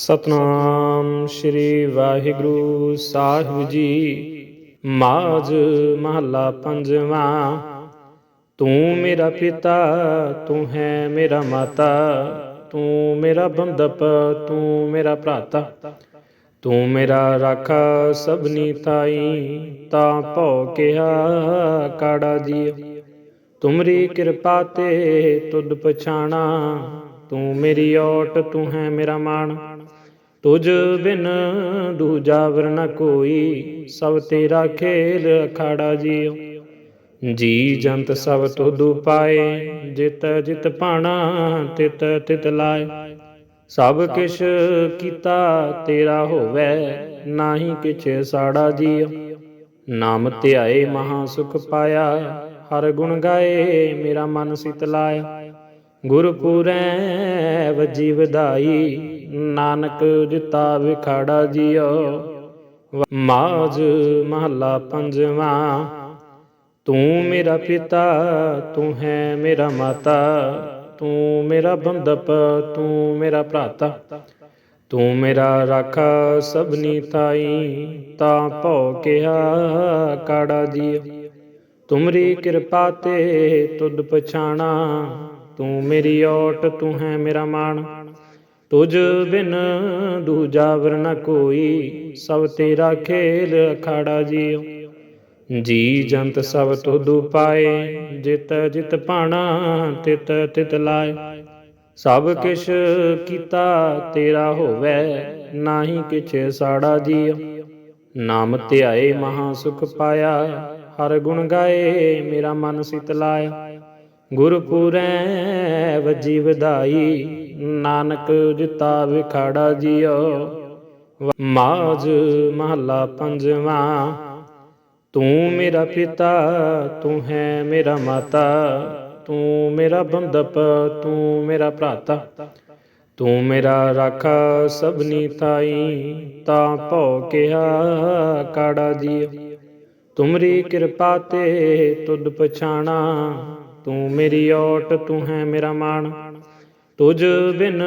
ਸਤਨਾਮ ਸ੍ਰੀ ਵਾਹਿਗੁਰੂ ਸਾਹਿਬ ਜੀ। ਮਾਝ ਮਹੱਲਾ ਪੰਜਵਾਂ, ਤੂੰ ਮੇਰਾ ਪਿਤਾ, ਤੂੰ ਹੈ ਮੇਰਾ ਮਾਤਾ, ਤੂੰ ਮੇਰਾ ਬੰਦਪ ਤੂੰ ਮੇਰਾ ਭਰਾਤਾ। ਤੂੰ ਮੇਰਾ ਰਾਖਾ ਸਭਨੀ ਤਾਈ, ਤਾਂ ਭਉ ਕਿਹਾ ਕਾੜਾ ਜੀ ਤੁਮਰੀ ਕਿਰਪਾ ਤੇ ਤੁਧ ਪਛਾਣਾ, ਤੂੰ ਮੇਰੀ ਓਟ ਤੂੰ ਹੈ ਮੇਰਾ ਮਾਣ। ਤੁਝ ਬਿਨ ਦੂਜਾ ਵਰ ਕੋਈ, ਸਭ ਤੇਰਾ ਖੇਲ ਅਖਾੜਾ ਜੀਉ ਜੀ ਜੰਤ ਸਭ ਤੁਧੂ ਪਾਏ ਜਿਤ ਜਿਤ ਪਾਣਾ ਤਿਤ ਤਿਤ ਲਾਏ। ਸਭ ਕਿਛ ਕੀਤਾ ਤੇਰਾ ਹੋਵੇ, ਨਾਹੀ ਕਿਛ ਸਾੜਾ ਜੀਉ ਨਾਮ ਧਿਆਏ ਮਹਾ ਸੁਖ ਪਾਇਆ, ਹਰ ਗੁਣ ਗਾਏ ਮੇਰਾ ਮਨ ਸਿਤ ਲਾਇਆ। ਗੁਰਪੁਰੈ ਵਜੀ ਵਧਾਈ ਨਾਨਕ ਜਿਤਾ ਵਿਖਾੜਾ ਜੀਓ। ਮਾਝ ਮਹੱਲਾ ਪੰਜਵਾਂ, ਤੂੰ ਮੇਰਾ ਪਿਤਾ, ਤੂੰ ਹੈ ਮੇਰਾ ਮਾਤਾ, ਤੂੰ ਮੇਰਾ ਬੰਦਪ ਤੂੰ ਮੇਰਾ ਭਰਾਤਾ। ਤੂੰ ਮੇਰਾ ਰਾਖਾ ਸਭਨੀ ਤਾਈ, ਤਾਂ ਭਉ ਕਿਹਾ ਕਾੜਾ ਜੀਓ। ਤੁਮਰੀ ਕਿਰਪਾ ਤੇ ਤੁਧ ਪਛਾਣਾ, ਤੂੰ ਮੇਰੀ ਓਟ ਤੂੰ ਹੈ ਮੇਰਾ ਮਾਣ। ਤੁਝ ਬਿਨ ਦੂਜਾ ਵਰ ਕੋਈ, ਸਭ ਤੇਰਾ ਖੇਲ ਅਖਾੜਾ ਜੀਉ ਜੀ ਜੰਤ ਸਭ ਤੁਧੂ ਪਾਏ ਜਿਤ ਜਿਤ ਪਾਣਾ ਤਿਤ ਤਿਤ ਲਾਏ। ਸਭ ਕਿਛ ਕੀਤਾ ਤੇਰਾ ਹੋਵੇ, ਨਾਹੀ ਕਿਛ ਸਾੜਾ ਜੀਉ ਨਾਮ ਧਿਆਏ ਮਹਾ ਸੁਖ ਪਾਇਆ, ਹਰ ਗੁਣ ਗਾਏ ਮੇਰਾ ਮਨ ਸਿਤ ਲਾਇਆ। ਗੁਰਪੁਰੈ ਵਜੀ ਵਧਾਈ ਨਾਨਕ ਜਿਤਾ ਵਿਖਾੜਾ ਜੀਓ। ਮਾਝ ਮਹੱਲਾ ਪੰਜਵਾਂ, ਤੂੰ ਮੇਰਾ ਪਿਤਾ, ਤੂੰ ਹੈ ਮੇਰਾ ਮਾਤਾ, ਤੂੰ ਮੇਰਾ ਬੰਦਪ ਤੂੰ ਮੇਰਾ ਭਰਾਤਾ। ਤੂੰ ਮੇਰਾ ਰਾਖਾ ਸਭਨੀ ਤਾਈ ਤਾਂ ਭਉ ਕਿਹਾ ਕਾੜਾ ਜੀਓ। ਤੁਮਰੀ ਕਿਰਪਾ ਤੇ ਤੁਧ ਪਛਾਣਾ, ਤੂੰ ਮੇਰੀ ਓਟ ਤੂੰ ਹੈ ਮੇਰਾ ਮਾਣ। ਤੁਝ ਬਿਨ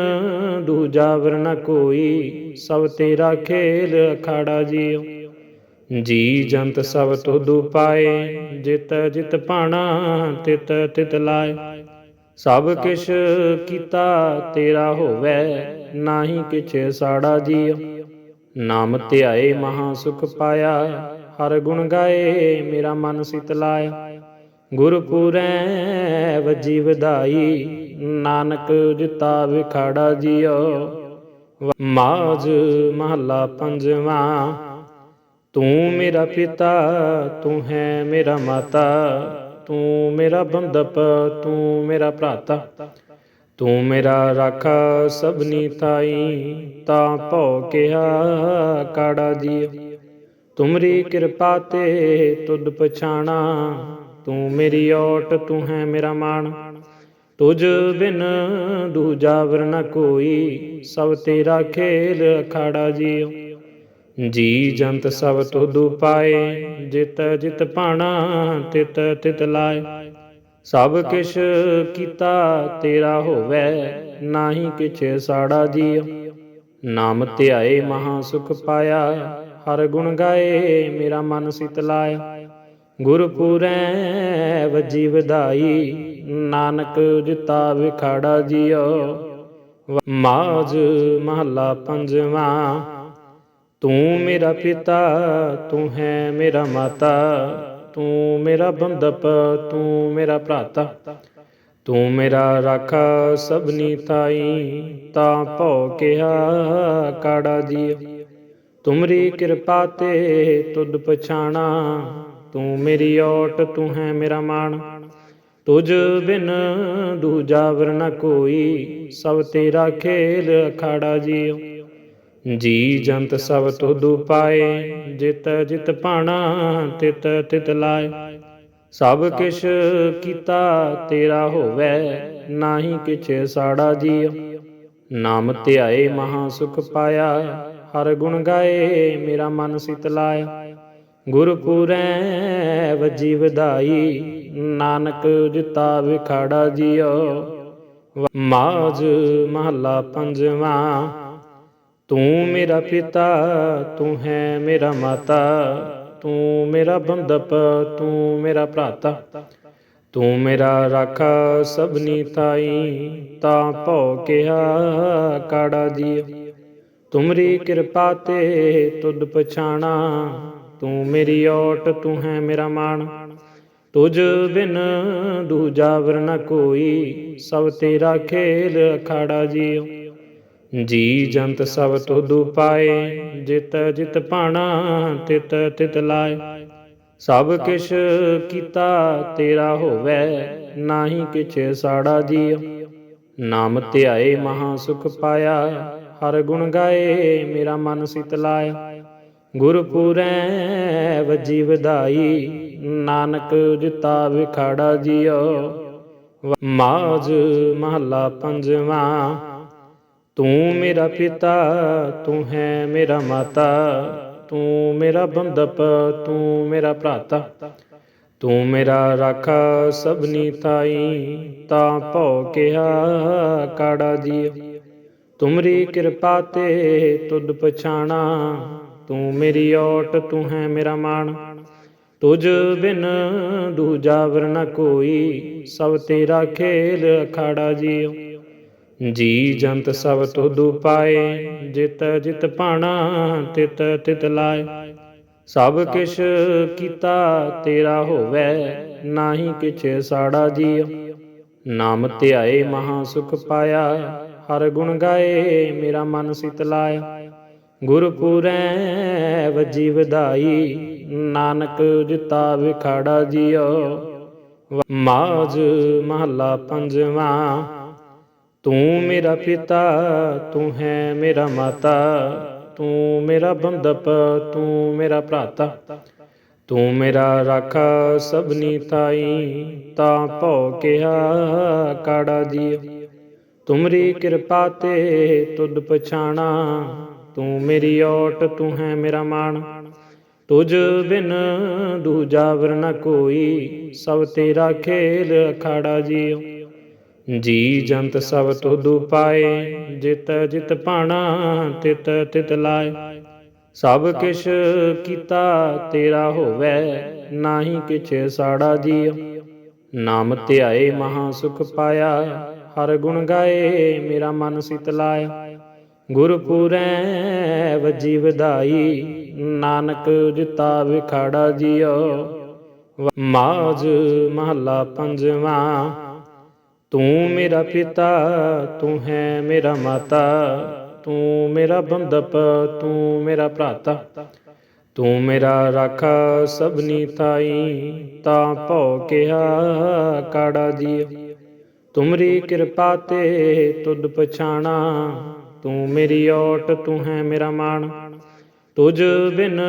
ਦੂਜਾ ਵਰ ਕੋਈ, ਸਭ ਤੇਰਾ ਖੇਲ ਅਖਾੜਾ ਜੀਉ ਜੀ ਜੰਤ ਸਭ ਤੁਧੂ ਪਾਏ ਜਿਤ ਜਿਤ ਪਾਣਾ ਤਿਤ ਤਿਤ ਲਾਏ। ਸਭ ਕਿਛ ਕੀਤਾ ਤੇਰਾ ਹੋਵੇ, ਨਾਹੀ ਕਿਛ ਸਾੜਾ ਜੀਉ ਨਾਮ ਧਿਆਏ ਮਹਾ ਸੁਖ ਪਾਇਆ, ਹਰ ਗੁਣ ਗਾਏ ਮੇਰਾ ਮਨ ਸਿਤ ਲਾਇਆ। ਗੁਰਪੁਰੈ ਵਜੀ ਵਧਾਈ ਨਾਨਕ ਜਿਤਾ ਵਿਖਾੜਾ ਜੀਓ। ਮਾਝ ਮਹੱਲਾ ਪੰਜਵਾਂ, ਤੂੰ ਮੇਰਾ ਪਿਤਾ, ਤੂੰ ਹੈ ਮੇਰਾ ਮਾਤਾ, ਤੂੰ ਮੇਰਾ ਬੰਦਪ ਤੂੰ ਮੇਰਾ ਭਰਾਤਾ। ਤੂੰ ਮੇਰਾ ਰਾਖਾ ਸਭਨੀ ਤਾਈ, ਤਾਂ ਭਉ ਕਿਹਾ ਕਾੜਾ ਜੀਓ। ਤੁਮਰੀ ਕਿਰਪਾ ਤੇ ਤੁਧ ਪਛਾਣਾ, ਤੂੰ ਮੇਰੀ ਓਟ ਤੂੰ ਹੈ ਮੇਰਾ ਮਾਣ। ਤੁਝ ਬਿਨ ਦੂਜਾ ਵਰ ਕੋਈ, ਸਭ ਤੇਰਾ ਖੇਲ ਅਖਾੜਾ ਜੀਉ। ਜੀ ਜੰਤ ਸਭ ਤੁਧੂ ਪਾਏ ਜਿਤ ਜਿਤ ਪਾਣਾ ਤਿਤ ਤਿਤ ਲਾਏ। ਸਭ ਕਿਛ ਕੀਤਾ ਤੇਰਾ ਹੋਵੇ, ਨਾਹੀ ਕਿਛ ਸਾੜਾ ਜੀਉ। ਨਾਮ ਧਿਆਏ ਮਹਾ ਸੁਖ ਪਾਇਆ, ਹਰ ਗੁਣ ਗਾਏ ਮੇਰਾ ਮਨ ਸਿਤ ਲਾਇਆ। ਗੁਰਪੁਰੈ ਵਜੀ ਵਧਾਈ ਨਾਨਕ ਜਿਤਾ ਵਿਖਾੜਾ ਜੀਓ। ਮਾਝ ਮਹੱਲਾ ਪੰਜਵਾਂ, ਤੂੰ ਮੇਰਾ ਪਿਤਾ, ਤੂੰ ਹੈ ਮੇਰਾ ਮਾਤਾ, ਤੂੰ ਮੇਰਾ ਬੰਦਪ ਤੂੰ ਮੇਰਾ ਭਰਾਤਾ। ਤੂੰ ਮੇਰਾ ਰਾਖਾ ਸਭਨੀ ਤਾਈ, ਤਾਂ ਭੋ ਕਿਹਾ ਕਾੜਾ ਜੀਓ। ਤੁਮਰੀ ਕਿਰਪਾ ਤੇ ਤੁਧ ਪਛਾਣਾ, ਤੂੰ ਮੇਰੀ ਓਟ ਤੂੰ ਹੈ ਮੇਰਾ ਮਾਣ। ਤੁਝ ਬਿਨ ਦੂਜਾ ਵਰ ਕੋਈ, ਸਭ ਤੇਰਾ ਖੇਲ ਅਖਾੜਾ ਜੀਉ ਜੀ ਜੰਤ ਸਭ ਤੁਧੂ ਪਾਏ ਜਿਤ ਜਿਤ ਪਾਣਾ ਤਿਤ ਤਿਤ ਲਾਏ। ਸਭ ਕਿਛ ਕੀਤਾ ਤੇਰਾ ਹੋਵੇ, ਨਾਹੀ ਕਿਛ ਸਾੜਾ ਜੀਉ ਨਾਮ ਧਿਆਏ ਮਹਾ ਸੁਖ ਪਾਇਆ, ਹਰ ਗੁਣ ਗਾਏ ਮੇਰਾ ਮਨ ਸਿਤ ਲਾਇਆ। ਗੁਰਪੁਰੈ ਵਜੀ ਵਧਾਈ ਨਾਨਕ ਜਿਤਾ ਵਿਖਾੜਾ ਜੀਓ। ਮਾਝ ਮਹੱਲਾ ਪੰਜਵਾਂ, ਤੂੰ ਮੇਰਾ ਪਿਤਾ, ਤੂੰ ਹੈ ਮੇਰਾ ਮਾਤਾ, ਤੂੰ ਮੇਰਾ ਬੰਦਪ ਤੂੰ ਮੇਰਾ ਭਰਾਤਾ। ਤੂੰ ਮੇਰਾ ਰਾਖਾ ਸਭਨੀ ਤਾਈ, ਤਾਂ ਭਉ ਕਿਹਾ ਕਾੜਾ ਜੀ ਤੁਮਰੀ ਕਿਰਪਾ ਤੇ ਤੁਧ ਪਛਾਣਾ, ਤੂੰ ਮੇਰੀ ਓਟ ਤੂੰ ਹੈ ਮੇਰਾ ਮਾਣ। ਤੁਝ ਬਿਨ ਦੂਜਾ ਵਰ ਕੋਈ, ਸਭ ਤੇਰਾ ਖੇਲ ਅਖਾੜਾ ਜੀਉ ਜੀ ਜੰਤ ਸਭ ਤੁਧੁ ਪਾਏ ਜਿਤ ਜਿਤ ਪਾਣਾ ਤਿਤ ਤਿਤ ਲਾਏ। ਸਭ ਕਿਛ ਕੀਤਾ ਤੇਰਾ ਹੋਵੇ, ਨਾਹੀ ਕਿਛ ਸਾੜਾ ਜੀਉ ਨਾਮ ਧਿਆਏ ਮਹਾ ਸੁਖ ਪਾਇਆ, ਹਰ ਗੁਣ ਗਾਏ ਮੇਰਾ ਮਨ ਸਿਤ ਲਾਇਆ। ਗੁਰਪੁਰੈ ਵਜੀ ਵਧਾਈ ਨਾਨਕ ਜਿਤਾ ਵਿਖਾੜਾ ਜੀਉ ਮਾਜ ਮਹੱਲਾ ਪੰਜਵਾਂ, ਤੂੰ ਮੇਰਾ ਪਿਤਾ, ਤੂੰ ਹੈ ਮੇਰਾ ਮਾਤਾ, ਤੂੰ ਮੇਰਾ ਬੰਦਪ ਤੂੰ ਮੇਰਾ ਭਰਾਤਾ। ਤੂੰ ਮੇਰਾ ਰਾਖਾ ਸਭਨੀ ਤਾਈ, ਤਾਂ ਭਉ ਕਿਹਾ ਕਾੜਾ ਜੀ ਤੁਮਰੀ ਕਿਰਪਾ ਤੇ ਤੁਧ ਪਛਾਣਾ, ਤੂੰ ਮੇਰੀ ਓਟ ਤੂੰ ਹੈ ਮੇਰਾ ਮਾਣ। ਤੁਝ ਬਿਨ ਦੂਜਾ ਵਰ ਕੋਈ, ਸਭ ਤੇਰਾ ਖੇਲ ਅਖਾੜਾ ਜੀਉ ਜੀ ਜੰਤ ਸਭ ਤੁਧੁ ਪਾਏ ਜਿਤ ਜਿਤ ਪਾਣਾ ਤਿਤ ਤਿਤ ਲਾਏ। ਸਭ ਕਿਛ ਕੀਤਾ ਤੇਰਾ ਹੋਵੇ, ਨਾਹੀ ਕਿਛ ਸਾੜਾ ਜੀਉ ਨਾਮ ਧਿਆਏ ਮਹਾ ਸੁਖ ਪਾਇਆ, ਹਰ ਗੁਣ ਗਾਏ ਮੇਰਾ ਮਨ ਸਿਤ ਲਾਇਆ। ਗੁਰਪੁਰੈ ਵਜੀ ਵਧਾਈ ਨਾਨਕ ਜਿਤਾ ਵਿਖਾੜਾ ਜੀਉ ਮਾਜ ਮਹੱਲਾ ਪੰਜਵਾਂ, ਤੂੰ ਮੇਰਾ ਪਿਤਾ, ਤੂੰ ਹੈ ਮੇਰਾ ਮਾਤਾ, ਤੂੰ ਮੇਰਾ ਬੰਦਪ ਤੂੰ ਮੇਰਾ ਭਰਾਤਾ। ਤੂੰ ਮੇਰਾ ਰਾਖਾ ਸਭਨੀ ਤਾਈ, ਤਾਂ ਭਉ ਕਿਹਾ ਕਾੜਾ ਜੀਉ ਤੁਮਰੀ ਕਿਰਪਾ ਤੇ ਤੁਧ ਪਛਾਣਾ, ਤੂੰ ਮੇਰੀ ਓਟ ਤੂੰ ਹੈ ਮੇਰਾ ਮਾਣ। ਤੁਝ ਬਿਨ ਦੂਜਾ ਵਰ ਕੋਈ, ਸਭ ਤੇਰਾ ਖੇਲ ਅਖਾੜਾ ਜੀਉ। ਜੀ ਜੰਤ ਸਭ ਤੁਧੁ ਪਾਏ ਜਿਤ ਜਿਤ ਪਾਣਾ ਤਿਤ ਤਿਤ ਲਾਏ। ਸਭ ਕਿਛ ਕੀਤਾ ਤੇਰਾ ਹੋਵੇ, ਨਾਹੀ ਕਿਛ ਸਾੜਾ ਜੀਉ। ਨਾਮ ਧਿਆਏ ਮਹਾ ਸੁਖ ਪਾਇਆ, ਹਰ ਗੁਣ ਗਾਏ ਮੇਰਾ ਮਨ ਸਿਤ ਲਾਇਆ। ਗੁਰਪੁਰੈ ਵਜੀ ਵਧਾਈ ਨਾਨਕ ਜਿਤਾ ਵਿਖਾੜਾ ਜੀਉ ਮਾਜ ਮਹੱਲਾ ਪੰਜਵਾਂ, ਤੂੰ ਮੇਰਾ ਪਿਤਾ, ਤੂੰ ਹੈ ਮੇਰਾ ਮਾਤਾ, ਤੂੰ ਮੇਰਾ ਬੰਦਪ ਤੂੰ ਮੇਰਾ ਭਰਾਤਾ। ਤੂੰ ਮੇਰਾ ਰਾਖਾ ਸਭਨੀ ਤਾਈ, ਤਾਂ ਭਉ ਕਿਹਾ ਕਾੜਾ ਜੀਉ ਤੁਮਰੀ ਕਿਰਪਾ ਤੇ ਤੁਧ ਪਛਾਣਾ, ਤੂੰ ਮੇਰੀ ਓਟ ਤੂੰ ਹੈ ਮੇਰਾ ਮਾਣ। ਤੁਝ ਬਿਨ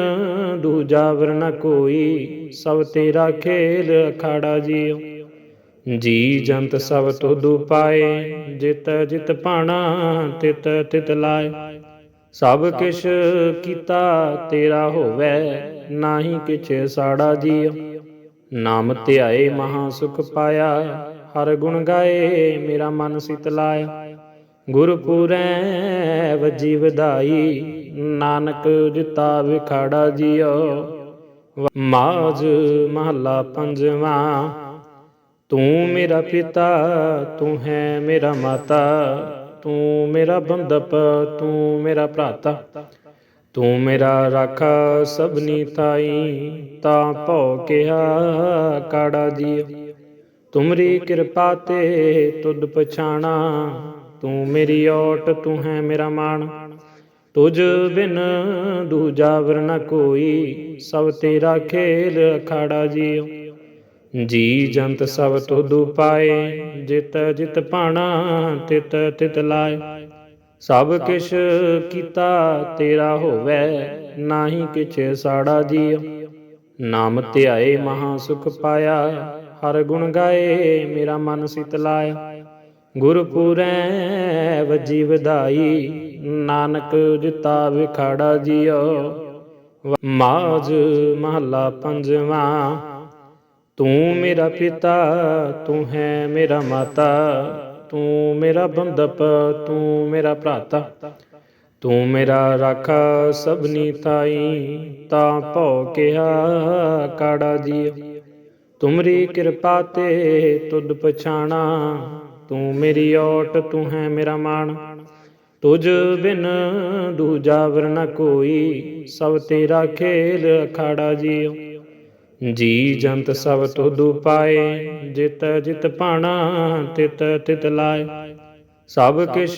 ਦੂਜਾ ਵਰ ਕੋਈ, ਸਭ ਤੇਰਾ ਖੇਲ ਅਖਾੜਾ ਜੀਉ ਜੀ ਜੰਤ ਸਭ ਤੁਧੁ ਪਾਏ ਜਿਤ ਜਿਤ ਪਾਣਾ ਤਿਤ ਤਿਤ ਲਾਏ। ਸਭ ਕਿਛ ਕੀਤਾ ਤੇਰਾ ਹੋਵੇ, ਨਾਹੀ ਕਿਛ ਸਾੜਾ ਜੀਉ ਨਾਮ ਧਿਆਏ ਮਹਾ ਸੁਖ ਪਾਇਆ, ਹਰ ਗੁਣ ਗਾਏ ਮੇਰਾ ਮਨ ਸਿਤ ਲਾਇਆ। ਗੁਰਪੁਰੈ ਵਜੀ ਵਧਾਈ ਨਾਨਕ ਜਿਤਾ ਵਿਖਾੜਾ ਜੀਉ ਮਾਜ ਮਹੱਲਾ ਪੰਜਵਾਂ, ਤੂੰ ਮੇਰਾ ਪਿਤਾ, ਤੂੰ ਹੈ ਮੇਰਾ ਮਾਤਾ, ਤੂੰ ਮੇਰਾ ਬੰਦਪ ਤੂੰ ਮੇਰਾ ਭਰਾਤਾ। ਤੂੰ ਮੇਰਾ ਰਾਖਾ ਸਭਨੀ ਤਾਈ, ਤਾਂ ਭਉ ਕਿਹਾ ਕਾੜਾ ਜੀਉ ਤੁਮਰੀ ਕਿਰਪਾ ਤੇ ਤੁਧ ਪਛਾਣਾ, ਤੂੰ ਮੇਰੀ ਓਟ ਤੂੰ ਹੈ ਮੇਰਾ ਮਾਣ। ਤੁਝ ਬਿਨ ਦੂਜਾ ਵਰ ਕੋਈ, ਸਭ ਤੇਰਾ ਖੇਲ ਅਖਾੜਾ ਜੀਉ ਜੀ ਜੰਤ ਸਭ ਤੁਧੁ ਪਾਏ ਜਿਤ ਜਿਤ ਪਾਣਾ ਤਿਤ ਤਿਤ ਲਾਏ। ਸਭ ਕਿਛ ਕੀਤਾ ਤੇਰਾ ਹੋਵੇ, ਨਾਹੀ ਕਿਛ ਸਾੜਾ ਜੀਉ ਨਾਮ ਧਿਆਏ ਮਹਾ ਸੁਖ ਪਾਇਆ, ਹਰ ਗੁਣ ਗਾਏ ਮੇਰਾ ਮਨ ਸਿਤ ਲਾਇਆ। ਗੁਰਪੁਰੈ ਵਜੀ ਵਧਾਈ ਨਾਨਕ ਜਿਤਾ ਵਿਖਾੜਾ ਜੀਉ ਮਾਜ ਮਹੱਲਾ ਪੰਜਵਾਂ, ਤੂੰ ਮੇਰਾ ਪਿਤਾ, ਤੂੰ ਹੈ ਮੇਰਾ ਮਾਤਾ, ਤੂੰ ਮੇਰਾ ਬੰਦਪ ਤੂੰ ਮੇਰਾ ਭਰਾਤਾ। ਤੂੰ ਮੇਰਾ ਰਾਖਾ ਸਭਨੀ ਤਾਈ ਤਾਂ ਭਉ ਕਿਹਾ ਕਾੜਾ ਜੀਉ ਤੁਮਰੀ ਕਿਰਪਾ ਤੇ ਤੁਧ ਪਛਾਣਾ, ਤੂੰ ਮੇਰੀ ਓਟ ਤੂੰ ਹੈ ਮੇਰਾ ਮਾਣ। ਤੁਝ ਬਿਨ ਦੂਜਾ ਵਰ ਕੋਈ, ਸਭ ਤੇਰਾ ਖੇਲ ਅਖਾੜਾ ਜੀਉ ਜੀ ਜੰਤ ਸਭ ਤੁਧੁ ਪਾਏ ਜਿਤ ਜਿਤ ਭਾਣਾ, ਤਿਤ ਤਿਤ ਲਾਏ। ਸਭ ਕਿਛ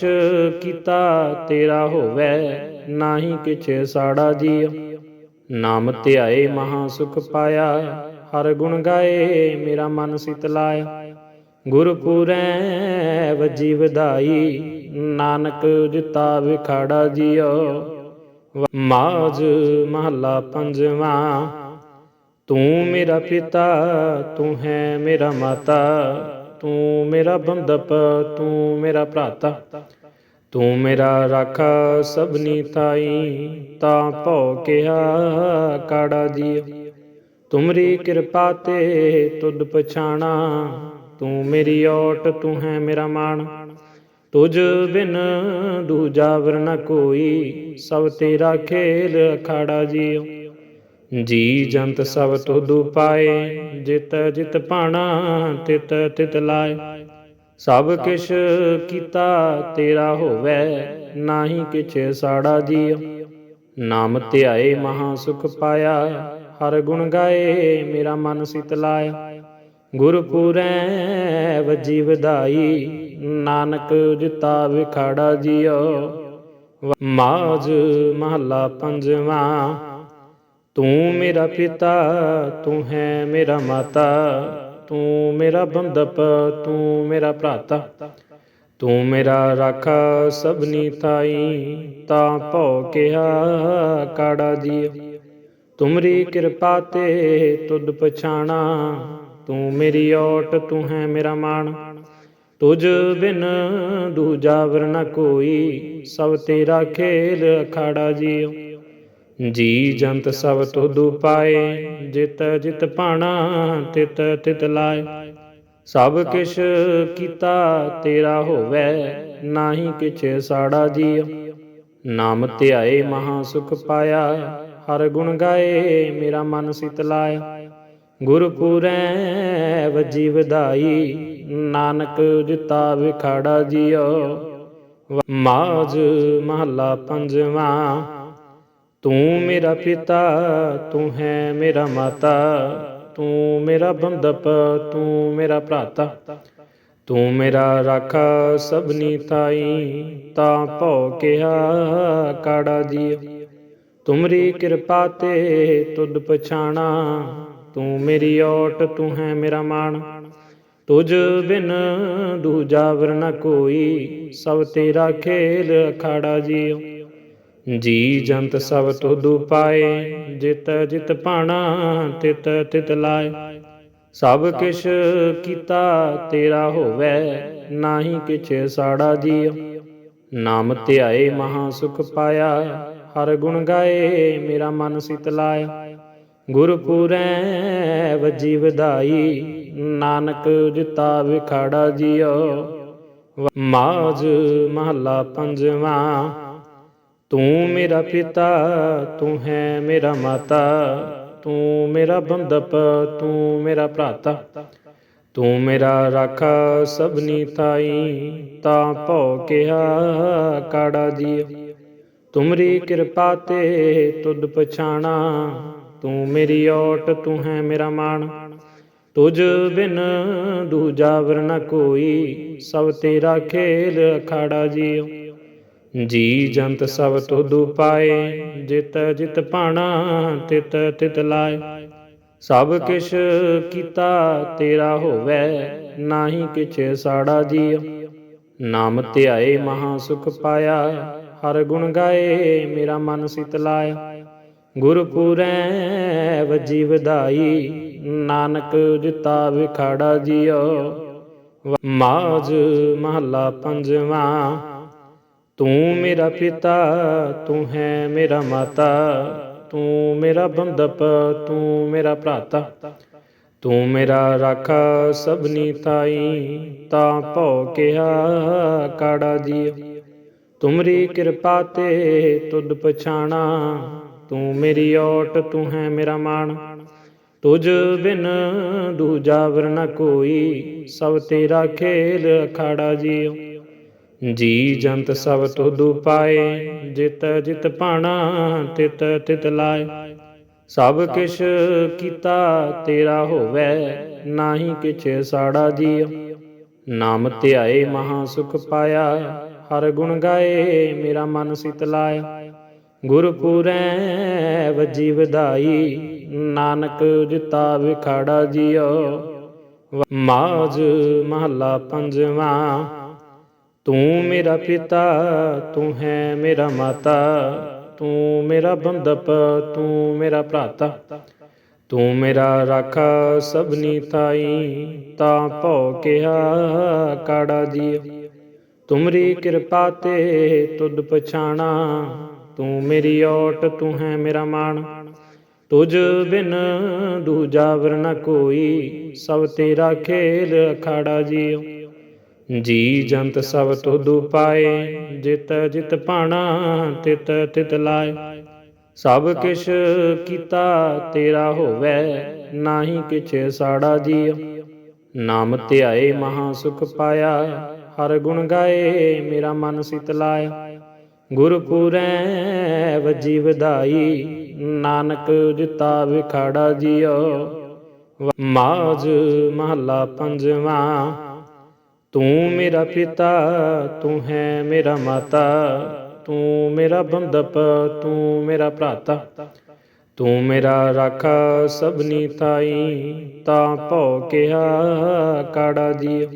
ਕੀਤਾ ਤੇਰਾ ਹੋਵੇ, ਨਾਹੀ ਕਿਛ ਸਾੜਾ ਜੀਉ ਨਾਮ ਧਿਆਏ ਮਹਾ ਸੁਖ ਪਾਇਆ, ਹਰ ਗੁਣ ਗਾਏ ਮੇਰਾ ਮਨ ਸਿਤ ਲਾਇਆ। ਗੁਰਪੁਰੈ ਵਜੀ ਵਧਾਈ ਨਾਨਕ ਜਿਤਾ ਵਿਖਾੜਾ ਜੀਉ ਮਾਜ ਮਹੱਲਾ ਪੰਜਵਾਂ, ਤੂੰ ਮੇਰਾ ਪਿਤਾ, ਤੂੰ ਹੈ ਮੇਰਾ ਮਾਤਾ, ਤੂੰ ਮੇਰਾ ਬੰਦਪ ਤੂੰ ਮੇਰਾ ਭਰਾਤਾ। ਤੂੰ ਮੇਰਾ ਰਾਖਾ ਸਭਨੀ ਤਾਈ, ਤਾਂ ਭਉ ਕਿਹਾ ਕਾੜਾ ਜੀਉ ਤੁਮਰੀ ਕਿਰਪਾ ਤੇ ਤੁਧ ਪਛਾਣਾ, ਤੂੰ ਮੇਰੀ ਓਟ ਤੂੰ ਹੈ ਮੇਰਾ ਮਾਣ। ਤੁਝ ਬਿਨ ਦੂਜਾ ਵਰ ਕੋਈ, ਸਭ ਤੇਰਾ ਖੇਲ ਅਖਾੜਾ ਜੀਉ ਜੀ ਜੰਤ ਸਭ ਤੁਧੁ ਪਾਏ ਜਿਤ ਜਿਤ ਭਾਣਾ ਤਿਤ ਤਿਤ ਲਾਏ। ਸਭ ਕਿਛ ਕੀਤਾ ਤੇਰਾ ਹੋਵੇ, ਨਾਹੀ ਕਿਛ ਸਾੜਾ ਜੀਉ ਨਾਮ ਧਿਆਏ ਮਹਾ ਸੁਖ ਪਾਇਆ, ਹਰ ਗੁਣ ਗਾਏ ਮੇਰਾ ਮਨ ਸਿਤ ਲਾਇਆ। ਗੁਰਪੁਰੈ ਵਜੀ ਵਧਾਈ ਨਾਨਕ ਜਿਤਾ ਵਿਖਾੜਾ ਜੀਉ ਮਾਜ ਮਹੱਲਾ ਪੰਜਵਾਂ, ਤੂੰ ਮੇਰਾ ਪਿਤਾ, ਤੂੰ ਹੈ ਮੇਰਾ ਮਾਤਾ, ਤੂੰ ਮੇਰਾ ਬੰਦਪ ਤੂੰ ਮੇਰਾ ਭਰਾਤਾ। ਤੂੰ ਮੇਰਾ ਰਾਖਾ ਸਭਨੀ ਤਾਈ, ਤਾਂ ਭੋ ਕਿਹਾ ਕਾੜਾ ਜੀਉ ਤੁਮਰੀ ਕਿਰਪਾ ਤੇ ਤੁਧ ਪਛਾਣਾ, ਤੂੰ ਮੇਰੀ ਓਟ ਤੂੰ ਹੈ ਮੇਰਾ ਮਾਣ। ਤੁਝ ਬਿਨ ਦੂਜਾ ਵਰ ਕੋਈ, ਸਭ ਤੇਰਾ ਖੇਲ ਅਖਾੜਾ ਜੀਉ ਜੀ ਜੰਤ ਸਭ ਤੁਧੁ ਪਾਏ ਜਿਤ ਜਿਤ ਪਾਣਾ ਤਿਤ ਤਿਤ ਲਾਏ। ਸਭ ਕਿਛ ਕੀਤਾ ਤੇਰਾ ਹੋਵੇ, ਨਾਹੀ ਕਿਛ ਸਾੜਾ ਜੀਉ ਨਾਮ ਧਿਆਏ ਮਹਾ ਸੁਖ ਪਾਇਆ, ਹਰ ਗੁਣ ਗਾਏ ਮੇਰਾ ਮਨ ਸਿਤ ਲਾਇਆ। ਗੁਰਪੁਰੈ ਵਜੀ ਵਧਾਈ ਨਾਨਕ ਜਿਤਾ ਵਿਖਾੜਾ ਜੀਉ ਮਾਜ ਮਹੱਲਾ ਪੰਜਵਾਂ, ਤੂੰ ਮੇਰਾ ਪਿਤਾ, ਤੂੰ ਹੈ ਮੇਰਾ ਮਾਤਾ, ਤੂੰ ਮੇਰਾ ਬੰਦਪ ਤੂੰ ਮੇਰਾ ਭਰਾਤਾ। ਤੂੰ ਮੇਰਾ ਰਾਖਾ ਸਭਨੀ ਤਾਈ, ਤਾਂ ਭਉ ਕਿਹਾ ਕਾੜਾ ਜੀਉ ਤੁਮਰੀ ਕਿਰਪਾ ਤੇ ਤੁਧ ਪਛਾਣਾ, ਤੂੰ ਮੇਰੀ ਓਟ ਤੂੰ ਹੈ ਮੇਰਾ ਮਾਣ। ਤੁਝ ਬਿਨ ਦੂਜਾ ਵਰ ਕੋਈ, ਸਭ ਤੇਰਾ ਖੇਲ ਅਖਾੜਾ ਜੀਉ ਜੀ ਜੰਤ ਸਭ ਤੁਧੁ ਪਾਏ ਜਿਤ ਜਿਤ ਭਾਣਾ ਤਿਤ ਤਿਤ ਲਾਏ। ਸਭ ਕਿਛ ਕੀਤਾ ਤੇਰਾ ਹੋਵੇ, ਨਾਹੀ ਕਿਛ ਸਾੜਾ ਜੀਉ ਨਾਮ ਧਿਆਏ ਮਹਾ ਸੁਖ ਪਾਇਆ, ਹਰ ਗੁਣ ਗਾਏ ਮੇਰਾ ਮਨ ਸਿਤ ਲਾਇਆ। ਗੁਰਪੁਰੈ ਵਜੀ ਵਧਾਈ ਨਾਨਕ ਜਿਤਾ ਵਿਖਾੜਾ ਜੀਉ ਮਾਜ ਮਹੱਲਾ ਪੰਜਵਾਂ, ਤੂੰ ਮੇਰਾ ਪਿਤਾ, ਤੂੰ ਹੈ ਮੇਰਾ ਮਾਤਾ, ਤੂੰ ਮੇਰਾ ਬੰਦਪ ਤੂੰ ਮੇਰਾ ਭਰਾਤਾ। ਤੂੰ ਮੇਰਾ ਰਾਖਾ ਸਭਨੀ ਤਾਈ, ਤਾਂ ਭਉ ਕਿਹਾ ਕਾੜਾ ਜੀਉ ਤੁਮਰੀ ਕਿਰਪਾ ਤੇ ਤੁਧ ਪਛਾਣਾ, ਤੂੰ ਮੇਰੀ ਓਟ ਤੂੰ ਹੈ ਮੇਰਾ ਮਾਣ। ਤੁਝ ਬਿਨ ਦੂਜਾ ਵਰ ਕੋਈ, ਸਭ ਤੇਰਾ ਖੇਲ ਅਖਾੜਾ ਜੀਉ ਜੀ ਜੰਤ ਸਭ ਤੁਧੁ ਪਾਏ ਜਿਤ ਜਿਤ ਭਾਣਾ, ਤਿਤ ਤਿਤ ਲਾਏ। ਸਭ ਕਿਛ ਕੀਤਾ ਤੇਰਾ ਹੋਵੇ, ਨਾਹੀ ਕਿਛ ਸਾੜਾ ਜੀਉ ਨਾਮ ਧਿਆਏ ਮਹਾ ਸੁਖ ਪਾਇਆ, ਹਰ ਗੁਣ ਗਾਏ ਮੇਰਾ ਮਨ ਸਿਤ ਲਾਇਆ। ਗੁਰਪੁਰੈ ਵਜੀ ਵਧਾਈ ਨਾਨਕ ਜਿਤਾ ਵਿਖਾੜਾ ਜੀਉ ਮਾਜ ਮਹੱਲਾ ਪੰਜਵਾਂ, ਤੂੰ ਮੇਰਾ ਪਿਤਾ, ਤੂੰ ਹੈ ਮੇਰਾ ਮਾਤਾ, ਤੂੰ ਮੇਰਾ ਬੰਦਪ ਤੂੰ ਮੇਰਾ ਭਰਾਤਾ। ਤੂੰ ਮੇਰਾ ਰਾਖਾ ਸਭਨੀ ਤਾਈ, ਤਾਂ ਭਉ ਕਿਹਾ ਕਾੜਾ ਜੀਉ ਤੁਮਰੀ ਕਿਰਪਾ ਤੇ ਤੁਧ ਪਛਾਣਾ, ਤੂੰ ਮੇਰੀ ਓਟ ਤੂੰ ਹੈ ਮੇਰਾ ਮਾਣ। ਤੁਝ ਬਿਨ ਦੂਜਾ ਵਰ ਕੋਈ, ਸਭ ਤੇਰਾ ਖੇਲ ਅਖਾੜਾ ਜੀਉ। ਜੀ ਜੰਤ ਸਭ ਤੁਧੁ ਪਾਏ ਜਿਤ ਜਿਤ ਪਾਣਾ ਤਿਤ ਤਿਤ ਲਾਏ। ਸਭ ਕਿਛ ਕੀਤਾ ਤੇਰਾ ਹੋਵੇ, ਨਾਹੀ ਕਿਛ ਸਾੜਾ ਜੀਉ। ਨਾਮ ਧਿਆਏ ਮਹਾ ਸੁਖ ਪਾਇਆ, ਹਰ ਗੁਣ ਗਾਏ ਮੇਰਾ ਮਨ ਸਿਤ ਲਾਇਆ। ਗੁਰਪੁਰੈ ਵਜੀ ਵਧਾਈ ਨਾਨਕ ਜਿਤਾ ਵਿਖਾੜਾ ਜੀਉ ਮਾਜ ਮਹੱਲਾ ਪੰਜਵਾਂ, ਤੂੰ ਮੇਰਾ ਪਿਤਾ, ਤੂੰ ਹੈ ਮੇਰਾ ਮਾਤਾ, ਤੂੰ ਮੇਰਾ ਬੰਦਪ ਤੂੰ ਮੇਰਾ ਭਰਾਤਾ। ਤੂੰ ਮੇਰਾ ਰਾਖਾ ਸਭਨੀ ਤਾਈ, ਤਾਂ ਭੋ ਕਿਹਾ ਕਾੜਾ ਜੀਉ ਤੁਮਰੀ ਕਿਰਪਾ ਤੇ ਤੁਧ ਪਛਾਣਾ, ਤੂੰ ਮੇਰੀ ਓਟ ਤੂੰ ਹੈ ਮੇਰਾ ਮਾਣ। ਤੁਝ ਬਿਨ ਦੂਜਾ ਵਰ ਕੋਈ, ਸਭ ਤੇਰਾ ਖੇਲ ਅਖਾੜਾ ਜੀਉ ਜੀ ਜੰਤ ਸਭ ਤੁਧੁ ਪਾਏ ਜਿਤ ਜਿਤ ਭਾਣਾ ਤਿਤ ਤਿਤ ਲਾਏ। ਸਭ ਕਿਛ ਕੀਤਾ ਤੇਰਾ ਹੋਵੇ, ਨਾਹੀ ਕਿਛ ਸਾੜਾ ਜੀਉ ਨਾਮ ਧਿਆਏ ਮਹਾ ਸੁਖ ਪਾਇਆ, ਹਰ ਗੁਣ ਗਾਏ ਮੇਰਾ ਮਨ ਸਿਤ ਲਾਇਆ। ਗੁਰਪੁਰੈ ਵਜੀ ਵਧਾਈ ਨਾਨਕ ਜਿਤਾ ਵਿਖਾੜਾ ਜੀਉ ਮਾਜ ਮਹੱਲਾ ਪੰਜਵਾਂ, ਤੂੰ ਮੇਰਾ ਪਿਤਾ, ਤੂੰ ਹੈ ਮੇਰਾ ਮਾਤਾ, ਤੂੰ ਮੇਰਾ ਬੰਦਪ ਤੂੰ ਮੇਰਾ ਭਰਾਤਾ। ਤੂੰ ਮੇਰਾ ਰਾਖਾ ਸਭਨੀ ਤਾਈ, ਤਾਂ ਭਉ ਕਿਹਾ ਕਾੜਾ ਜੀਉ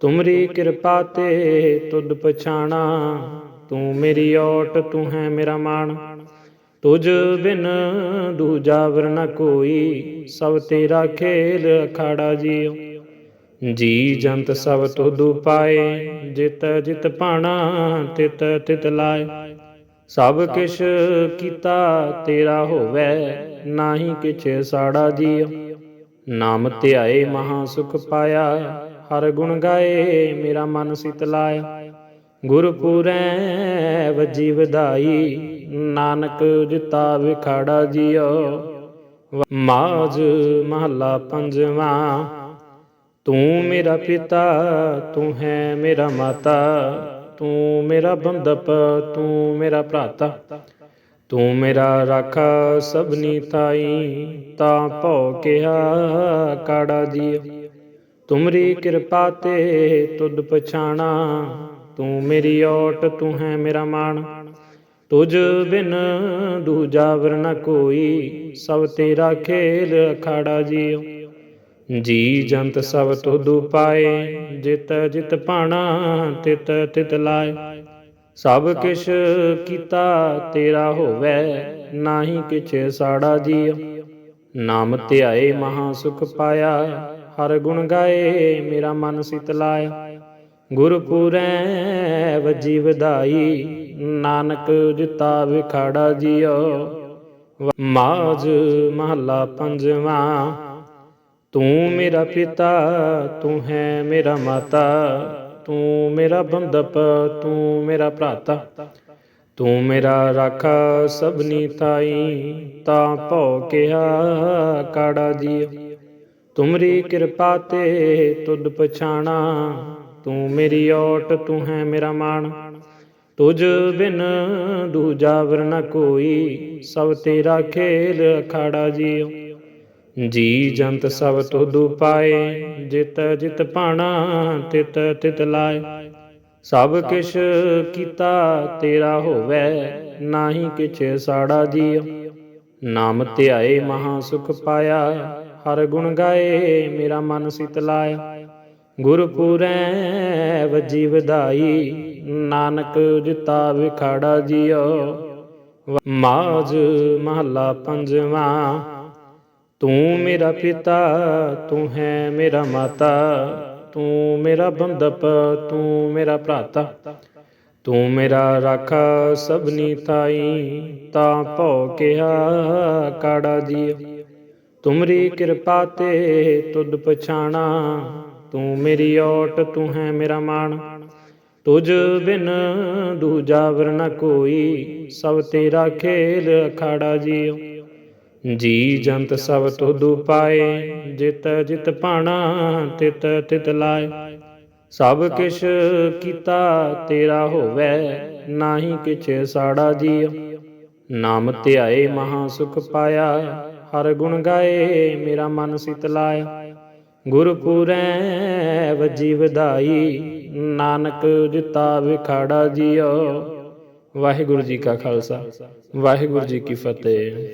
ਤੁਮਰੀ ਕਿਰਪਾ ਤੇ ਤੁਧ ਪਛਾਣਾ, ਤੂੰ ਮੇਰੀ ਓਟ ਤੂੰ ਹੈ ਮੇਰਾ ਮਾਣ। ਤੁਝ ਬਿਨ ਦੂਜਾ ਵਰ ਕੋਈ, ਸਭ ਤੇਰਾ ਖੇਲ ਅਖਾੜਾ ਜੀਉ ਜੀ ਜੰਤ ਸਭ ਤੁਧੁ ਪਾਏ ਜਿਤ ਜਿਤ ਭਾਣਾ, ਤਿਤ ਤਿਤ ਲਾਏ। ਸਭ ਕਿਛ ਕੀਤਾ ਤੇਰਾ ਹੋਵੇ, ਨਾਹੀ ਕਿਛ ਸਾੜਾ ਜੀਉ ਨਾਮ ਧਿਆਏ ਮਹਾ ਸੁਖ ਪਾਇਆ, ਹਰ ਗੁਣ ਗਾਏ ਮੇਰਾ ਮਨ ਸਿਤ ਲਾਇਆ। ਗੁਰਪੁਰੈ ਵਜੀ ਵਧਾਈ ਨਾਨਕ ਜਿਤਾ ਵਿਖਾੜਾ ਜੀਉ ਮਾਜ ਮਹੱਲਾ ਪੰਜਵਾਂ, ਤੂੰ ਮੇਰਾ ਪਿਤਾ, ਤੂੰ ਹੈ ਮੇਰਾ ਮਾਤਾ, ਤੂੰ ਮੇਰਾ ਬੰਦਪ ਤੂੰ ਮੇਰਾ ਭਰਾਤਾ। ਤੂੰ ਮੇਰਾ ਰਾਖਾ ਸਭਨੀ ਤਾਈ, ਤਾਂ ਭਉ ਕਿਹਾ ਕਾੜਾ ਜੀਉ ਤੁਮਰੀ ਕਿਰਪਾ ਤੇ ਤੁਧ ਪਛਾਣਾ, ਤੂੰ ਮੇਰੀ ਓਟ ਤੂੰ ਹੈ ਮੇਰਾ ਮਾਣ। ਤੁਝ ਬਿਨ ਦੂਜਾ ਵਰ ਕੋਈ, ਸਭ ਤੇਰਾ ਖੇਲ ਅਖਾੜਾ ਜੀਉ ਜੀ ਜੰਤ ਸਭ ਤੁਧੁ ਪਾਏ ਜਿਤ ਜਿਤ ਭਾਣਾ, ਤਿਤ ਤਿਤ ਲਾਏ। ਸਭ ਕਿਛ ਕੀਤਾ ਤੇਰਾ ਹੋਵੇ, ਨਾਹੀ ਕਿਛ ਸਾੜਾ ਜੀਉ ਨਾਮ ਧਿਆਏ ਮਹਾ ਸੁਖ ਪਾਇਆ, ਹਰ ਗੁਣ ਗਾਏ ਮੇਰਾ ਮਨ ਸਿਤ ਲਾਇਆ। ਗੁਰਪੁਰੈ ਵਜੀ ਵਧਾਈ ਨਾਨਕ ਜਿਤਾ ਵਿਖਾੜਾ ਜੀਉ ਮਾਜ ਮਹੱਲਾ ਪੰਜਵਾਂ, ਤੂੰ ਮੇਰਾ ਪਿਤਾ, ਤੂੰ ਹੈ ਮੇਰਾ ਮਾਤਾ, ਤੂੰ ਮੇਰਾ ਬੰਦਪ ਤੂੰ ਮੇਰਾ ਭਰਾਤਾ। ਤੂੰ ਮੇਰਾ ਰਾਖਾ ਸਭਨੀ ਤਾਈ, ਤਾਂ ਭਉ ਕਿਹਾ ਕਾੜਾ ਜੀਉ ਤੁਮਰੀ ਕਿਰਪਾ ਤੇ ਤੁਧ ਪਛਾਣਾ, ਤੂੰ ਮੇਰੀ ਓਟ ਤੂੰ ਹੈ ਮੇਰਾ ਮਾਣ। ਤੁਝ ਬਿਨ ਦੂਜਾ ਵਰ ਕੋਈ, ਸਭ ਤੇਰਾ ਖੇਲ ਅਖਾੜਾ ਜੀਉ। ਜੀ ਜੰਤ ਸਭ ਤੁਧੁ ਪਾਏ ਜਿਤ ਜਿਤ ਪਾਣਾ ਤਿਤ ਤਿਤ ਲਾਏ। ਸਭ ਕਿਛ ਕੀਤਾ ਤੇਰਾ ਹੋਵੇ, ਨਾਹੀ ਕਿਛ ਸਾੜਾ ਜੀਉ। ਨਾਮ ਧਿਆਏ ਮਹਾ ਸੁਖ ਪਾਇਆ, ਹਰ ਗੁਣ ਗਾਏ ਮੇਰਾ ਮਨ ਸਿਤ ਲਾਇਆ। ਗੁਰਪੁਰੈ ਵਜੀ ਵਧਾਈ ਨਾਨਕ ਜਿਤਾ ਵਿਖਾੜਾ ਜੀਉ ਮਾਜ ਮਹੱਲਾ ਪੰਜਵਾ, ਤੂੰ ਮੇਰਾ ਪਿਤਾ, ਤੂੰ ਹੈ ਮੇਰਾ ਮਾਤਾ, ਤੂੰ ਮੇਰਾ ਬੰਦਪ ਤੂੰ ਮੇਰਾ ਭਰਾਤਾ। ਤੂੰ ਮੇਰਾ ਰਾਖਾ ਸਭਨੀ ਤਾਈ, ਤਾਂ ਭੋ ਕਿਹਾ ਕਾੜਾ ਜੀਉ ਤੁਮਰੀ ਕਿਰਪਾ ਤੇ ਤੁਧ ਪਛਾਣਾ, ਤੂੰ ਮੇਰੀ ਓਟ ਤੂੰ ਹੈ ਮੇਰਾ ਮਾਣ। ਤੁਝ ਬਿਨ ਦੂਜਾ ਵਰ ਕੋਈ, ਸਭ ਤੇਰਾ ਖੇਲ ਅਖਾੜਾ ਜੀਓ। ਜੀ ਜੰਤ ਸਭ ਤੁਧੁ ਪਾਏ ਜਿਤ ਜਿਤ ਪਾਣਾ ਤਿਤ ਤਿਤ ਲਾਏ। ਸਭ ਕਿਛ ਕੀਤਾ ਤੇਰਾ ਹੋਵੇ, ਨਾਹੀ ਕਿਛ ਸਾੜਾ ਜੀਓ। ਨਾਮ ਧਿਆਏ ਮਹਾ ਸੁਖ ਪਾਇਆ, ਹਰ ਗੁਣ ਗਾਏ ਮੇਰਾ ਮਨ ਸਿਤ ਲਾਇਆ। ਗੁਰਪੁਰੈ ਵਜੀ ਵਧਾਈ ਨਾਨਕ ਜਿਤਾ ਵਿਖਾੜਾ ਜੀਓ। ਵਾਹਿਗੁਰੂ ਜੀ ਕਾ ਖਾਲਸਾ ਵਾਹਿਗੁਰੂ ਜੀ ਕੀ ਫਤਿਹ।